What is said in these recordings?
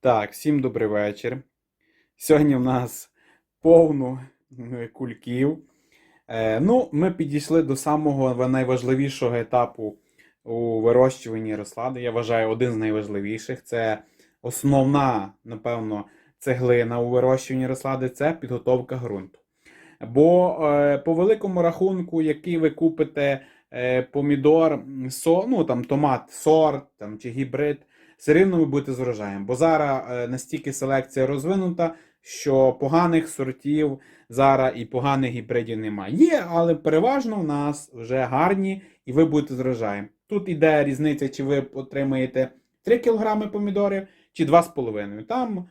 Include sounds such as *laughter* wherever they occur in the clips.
Так, всім добрий вечір. Сьогодні в нас повно е, кульків. Е, ну, ми підійшли до самого найважливішого етапу у вирощуванні розсади. Я вважаю, один з найважливіших. Це основна, напевно, цеглина у вирощуванні розсади це підготовка ґрунту. Бо е, по великому рахунку, який ви купите помідор, со, ну, там, томат, сорт там, чи гібрид, все рівно ви будете з врожаєм. Бо зараз е, настільки селекція розвинута, що поганих сортів зараз і поганих гібридів немає. Є, але переважно в нас вже гарні, і ви будете з врожаєм. Тут іде різниця, чи ви отримаєте 3 кг помідорів, чи 2,5 Там,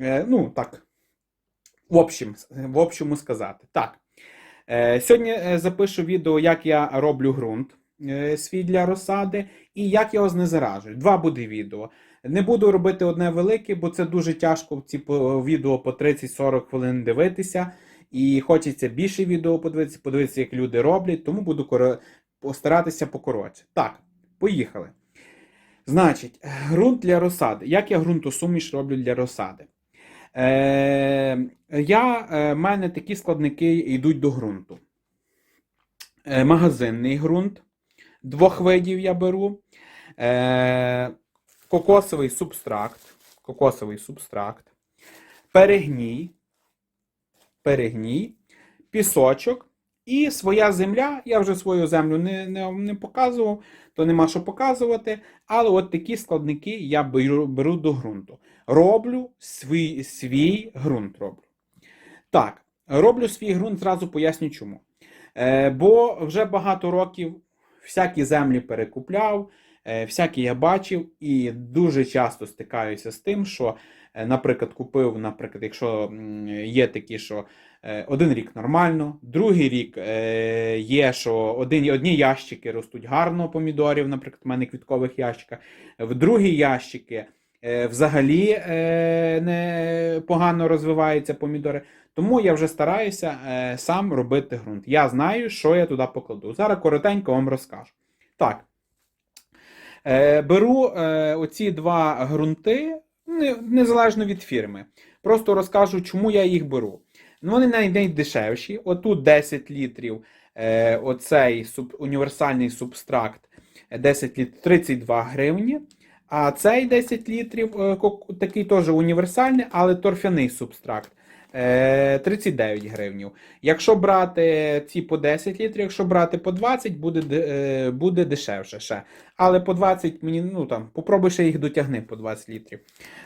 е, ну так, в общем, в общому сказати. Так. Е, Сьогодні запишу відео, як я роблю ґрунт свій для розсади і як його знезаражую. Два буде відео. Не буду робити одне велике, бо це дуже тяжко в ці відео по 30-40 хвилин дивитися. І хочеться більше відео подивитися, подивитися, як люди роблять, тому буду постаратися покоротше. Так, поїхали. Значить, ґрунт для розсади. Як я ґрунтосуміш роблю для розсади? Е, я, е, мене такі складники йдуть до ґрунту. Е, магазинний ґрунт двох видів я беру. Е, кокосовий субстракт. Кокосовий субстракт. Перегній. Перегній. Пісочок. І своя земля. Я вже свою землю не, не, не показував, то нема що показувати. Але от такі складники я беру, беру до ґрунту. Роблю свій, свій ґрунт. роблю. Так, роблю свій ґрунт, зразу поясню чому. Е, бо вже багато років всякі землі перекупляв, е, всякі я бачив, і дуже часто стикаюся з тим, що, е, наприклад, купив, наприклад, якщо є такі, що е, один рік нормально, другий рік є, що один, одні ящики ростуть гарно помідорів, наприклад, в мене квіткових ящиках, в другі ящики. Взагалі не погано розвиваються помідори. Тому я вже стараюся е, сам робити ґрунт. Я знаю, що я туди покладу. Зараз коротенько вам розкажу. Так. Е, беру е, оці два ґрунти, не- незалежно від фірми. Просто розкажу, чому я їх беру. Ну, вони найдешевші. Отут 10 літрів. Е, оцей суб, універсальний субстракт е, 10 літрів 32 гривні. А цей 10 літрів, е, такий теж універсальний, але торфяний субстракт. Е, 39 гривнів. Якщо брати ці по 10 літрів, якщо брати по 20, буде, е, буде дешевше ще. Але по 20 мені, ну там, попробуй ще їх дотягни по 20 літрів.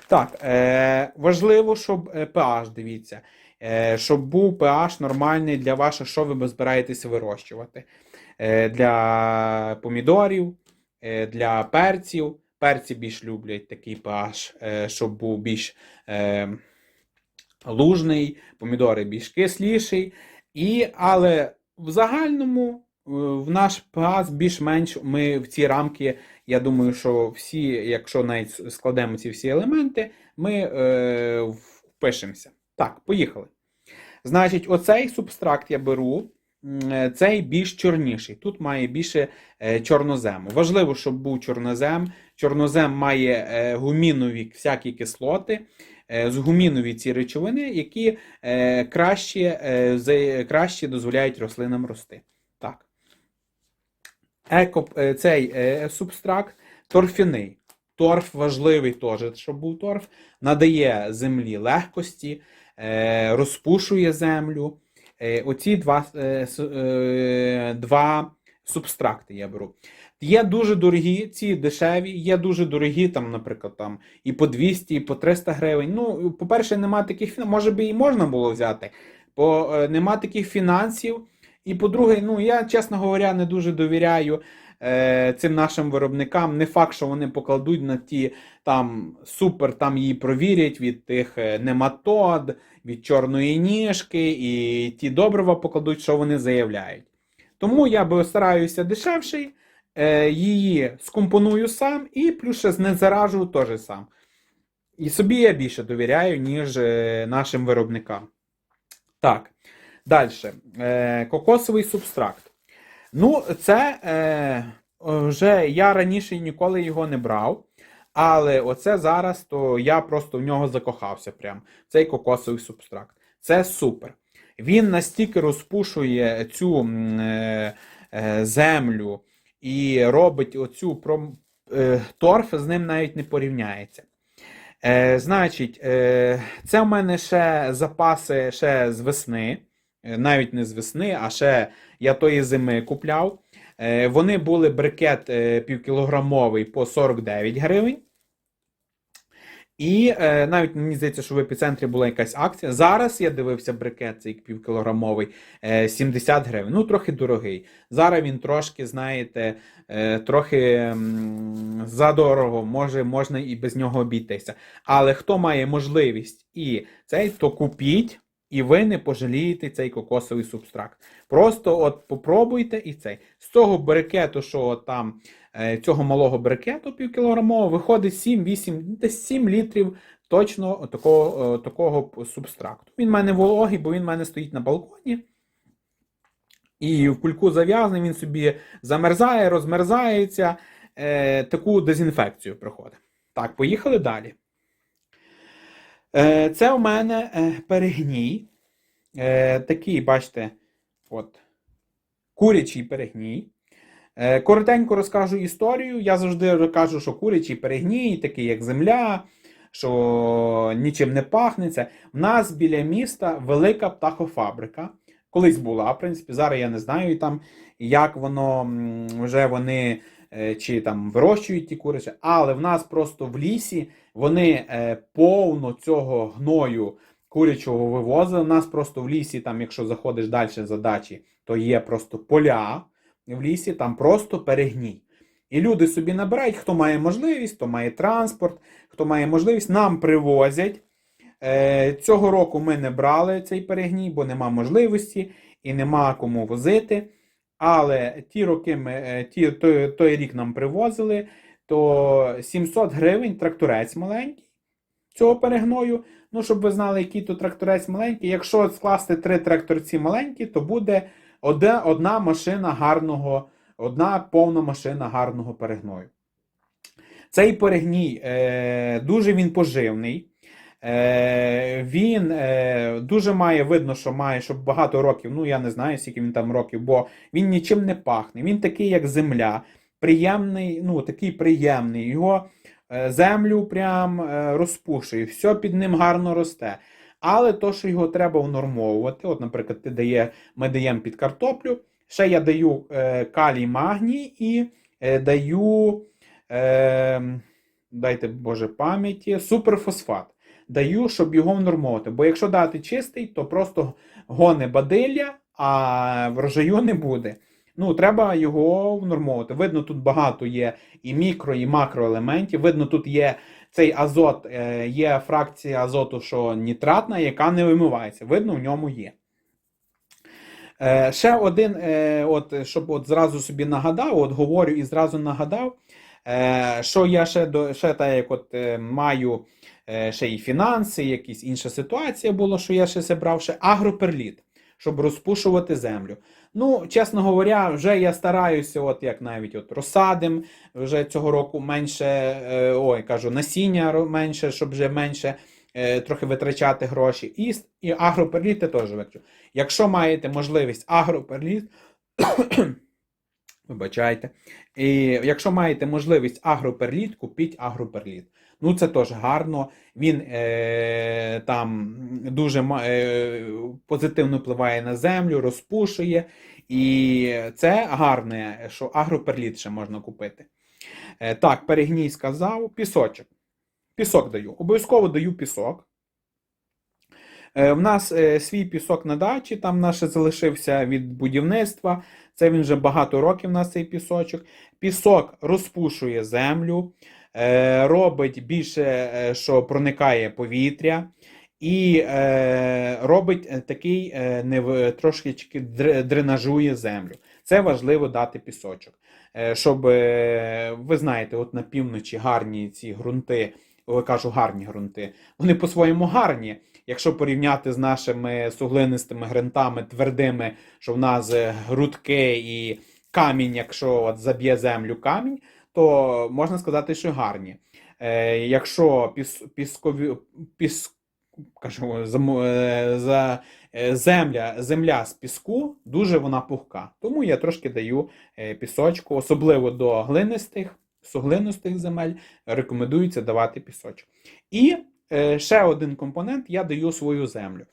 Так, е, важливо, щоб е, pH, дивіться, е, щоб був pH нормальний для вашого, що ви збираєтесь вирощувати. Е, для помідорів, е, для перців. Перці більш люблять такий pH, е, щоб був більш е, лужний, помідори більш кисліший. І, але в загальному е, в наш pH більш-менш ми в ці рамки, я думаю, що всі, якщо навіть складемо ці всі елементи, ми е, впишемося. Так, поїхали. Значить, оцей субстракт я беру. е, Цей більш чорніший. Тут має більше е, чорнозему. Важливо, щоб був чорнозем. Чорнозем має гумінові всякі кислоти, згумінові ці речовини, які е, краще, е, краще дозволяють рослинам рости. Так. Еко, е, цей е, субстракт торфяний. Торф важливий теж, щоб був торф, надає землі легкості, е, розпушує землю. Е, оці два, е, е, два субстракти я беру. Є дуже дорогі, ці дешеві, є дуже дорогі, там, наприклад, там і по 200, і по 300 гривень. Ну, по-перше, нема таких може би і можна було взяти, бо е, нема таких фінансів. І по-друге, ну я, чесно говоря, не дуже довіряю е, цим нашим виробникам. Не факт, що вони покладуть на ті там супер, там її провірять від тих е, нематод, від чорної ніжки, і ті добрива покладуть, що вони заявляють. Тому я би стараюся дешевший, її скомпоную сам і плюс ще знезаражу теж сам. І собі я більше довіряю, ніж е, нашим виробникам. Так, далі. Е, кокосовий субстракт. Ну, це е, вже я раніше ніколи його не брав. Але оце зараз, то я просто в нього закохався прям. Цей кокосовий субстракт. Це супер. Він настільки розпушує цю е, е, землю і робить оцю пром... е, торф з ним навіть не порівняється. Е, значить, е, це в мене ще запаси ще з весни. Е, Навіть не з весни, а ще я тої зими купляв. Е, вони були брикет півкілограмовий по 49 гривень. І е, навіть мені здається, що в епіцентрі була якась акція. Зараз я дивився брикет, цей півкілограмовий, е, 70 гривень. Ну, трохи дорогий. Зараз він трошки, знаєте, е, трохи задорого, може, можна і без нього обійтися. Але хто має можливість і цей, то купіть, і ви не пожалієте цей кокосовий субстракт. Просто от попробуйте і цей. З цього брикету, що там е, цього малого брикету півкілограмового, виходить 7-8, десь 7 літрів точно такого, е, такого субстракту. Він в мене вологий, бо він в мене стоїть на балконі. І в кульку зав'язаний, він собі замерзає, розмерзається, е, таку дезінфекцію проходить. Так, поїхали далі. Е, це у мене е, перегній. Е, такий, бачите, от, курячий перегній. Коротенько розкажу історію. Я завжди кажу, що курячий перегній, такий як земля, що нічим не пахнеться. У нас біля міста велика птахофабрика. Колись була, в принципі, зараз я не знаю там, як воно вже вони чи там вирощують ті курячі, але в нас просто в лісі вони е, повно цього гною курячого вивозили. У нас просто в лісі, там, якщо заходиш далі за дачі, то є просто поля в лісі, там просто перегній. І люди собі набирають, хто має можливість, хто має транспорт, хто має можливість, нам привозять. Е, Цього року ми не брали цей перегній, бо нема можливості і нема кому возити. Але ті роки ми, е, ті, той, той рік нам привозили, то 700 гривень тракторець маленький цього перегною. Ну, щоб ви знали, який то тракторець маленький. Якщо скласти три тракторці маленькі, то буде одна, одна машина гарного, одна повна машина гарного перегною. Цей перегній е, дуже він поживний. Е, він е, дуже має видно, що має щоб багато років. Ну я не знаю, скільки він там років, бо він нічим не пахне. Він такий, як земля, приємний, ну такий приємний. Його е, землю прям е, розпушує, все під ним гарно росте. Але то, що його треба унормовувати, от, наприклад, ти дає, ми даємо під картоплю, ще я даю е, калій магній і е, даю, е, дайте Боже пам'яті, суперфосфат. Даю, щоб його внормовувати. Бо якщо дати чистий, то просто гоне бадилля, а врожаю не буде. Ну, треба його внормовувати. Видно, тут багато є і мікро, і макроелементів. Видно, тут є цей азот, е, є фракція азоту, що нітратна, яка не вимивається. Видно, в ньому є. Е, Ще один, е, от, щоб от зразу собі нагадав, от говорю і зразу нагадав, що я ще, ще так, як от маю ще і фінанси, якісь інша ситуація була, що я ще зібрав ще агроперліт, щоб розпушувати землю. Ну, чесно говоря, вже я стараюся, от як навіть от розсадим, вже цього року менше, е, ой, кажу, насіння менше, щоб вже менше е, трохи витрачати гроші. І, і агроперліт я теж виключу. Якщо маєте можливість агроперліт, *coughs* вибачайте, і якщо маєте можливість агроперліт, купіть агроперліт. Ну, це теж гарно. Він е, там дуже е, позитивно впливає на землю, розпушує. І це гарне, що агроперліт ще можна купити. Е, так, перегній сказав, пісочок. Пісок даю. Обов'язково даю пісок. Е, В нас е, свій пісок на дачі, там наш залишився від будівництва. Це він вже багато років у нас цей пісочок. Пісок розпушує землю, робить більше, е, що проникає повітря, і е, робить е, такий е, нев- трошечки дренажує землю. Це важливо дати пісочок. Е, щоб е, ви знаєте, от на півночі гарні ці ґрунти, о, кажу гарні ґрунти, вони по-своєму гарні. Якщо порівняти з нашими суглинистими ґрунтами твердими, що в нас е, грудки і камінь, якщо от заб'є землю камінь, то можна сказати, що гарні. Е, якщо піс, піскові, піс, кажу, зам- е, за, е, земля, земля з піску, дуже вона пухка. Тому я трошки даю е, пісочку, особливо до глинистих, суглинистих земель, рекомендується давати пісочок. І е, ще один компонент я даю свою землю.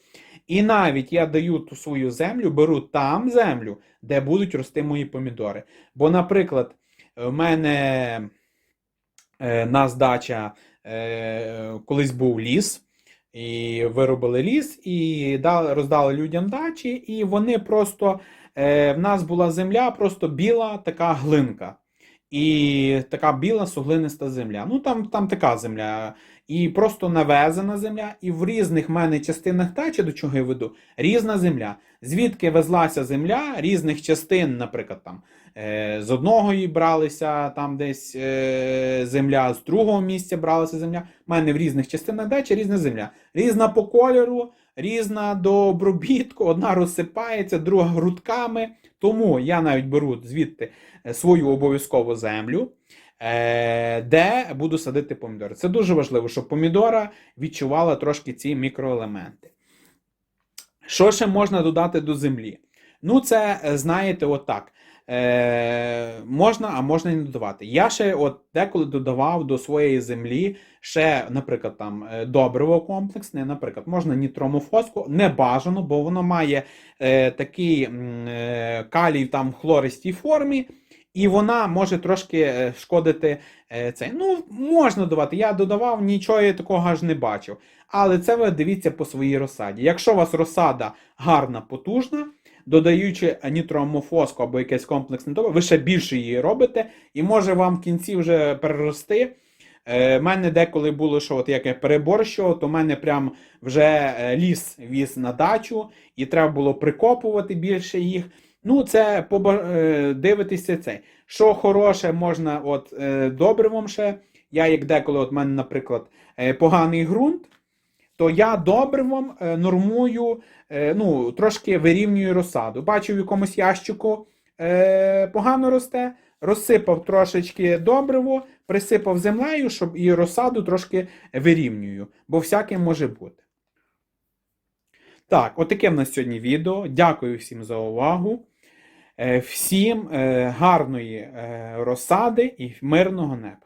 І навіть я даю ту свою землю, беру там землю, де будуть рости мої помідори. Бо, наприклад, в мене е, нас дача е, колись був ліс, і виробили ліс, і роздали людям дачі, і вони просто е, в нас була земля, просто біла така глинка. І така біла суглиниста земля. Ну там, там така земля. І просто навезена земля, і в різних мене частинах дачі, до чого я веду, різна земля. Звідки везлася земля різних частин, наприклад, там е, з одного її бралися там десь е, земля, з другого місця бралася земля. У мене в різних частинах дачі різна земля. Різна по кольору, різна до обробітку, одна розсипається, друга грудками. Тому я навіть беру звідти е, свою обов'язкову землю, е, де буду садити помідори. Це дуже важливо, щоб помідора відчувала трошки ці мікроелементи. Що ще можна додати до землі? Ну, це, е, знаєте, отак. Е, можна, а можна і не додавати. Я ще от деколи додавав до своєї землі ще, наприклад, там е, добриво комплексне, наприклад, можна нітромофоску, не бажано, бо воно має е, такий е, калій там в хлористій формі, і вона може трошки е, шкодити е, цей. Ну, можна додавати. Я додавав, нічого я такого аж не бачив. Але це ви дивіться по своїй розсаді. Якщо у вас розсада гарна, потужна, додаючи нітроамофоску або якесь комплексне добриво, ви ще більше її робите, і може вам в кінці вже перерости. У мене деколи було, що от як я переборщував, то в мене прям вже е, ліс віз на дачу, і треба було прикопувати більше їх. Ну, це е, дивитися цей. Що хороше, можна от е, добривом ще. Я як деколи, от мене, наприклад, е, поганий ґрунт, то я добривом е, нормую, е, ну, трошки вирівнюю розсаду. Бачу в якомусь ящику е, погано росте, розсипав трошечки добриво, присипав землею, щоб і розсаду трошки вирівнюю, бо всяке може бути. Так, отаке в нас сьогодні відео. Дякую всім за увагу. Всім гарної розсади і мирного неба.